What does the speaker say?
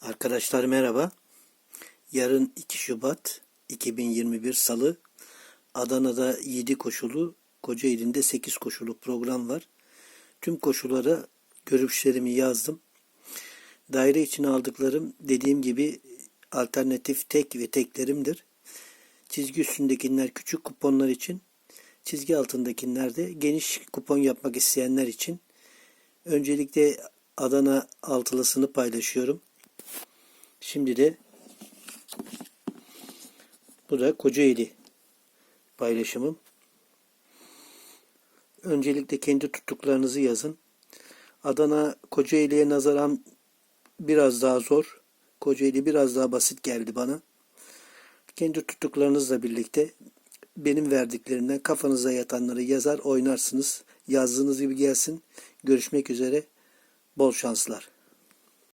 Arkadaşlar merhaba. Yarın 2 Şubat 2021 Salı Adana'da 7 koşulu, Kocaeli'nde 8 koşulu program var. Tüm koşulara görüşlerimi yazdım. Daire içine aldıklarım dediğim gibi alternatif tek ve teklerimdir. Çizgi üstündekiler küçük kuponlar için, çizgi altındakiler de geniş kupon yapmak isteyenler için. Öncelikle Adana altılısını paylaşıyorum. Şimdi de bu da Kocaeli paylaşımım. Öncelikle kendi tuttuklarınızı yazın. Adana Kocaeli'ye nazaran biraz daha zor. Kocaeli biraz daha basit geldi bana. Kendi tuttuklarınızla birlikte benim verdiklerimden kafanıza yatanları yazar oynarsınız. Yazdığınız gibi gelsin. Görüşmek üzere. Bol şanslar.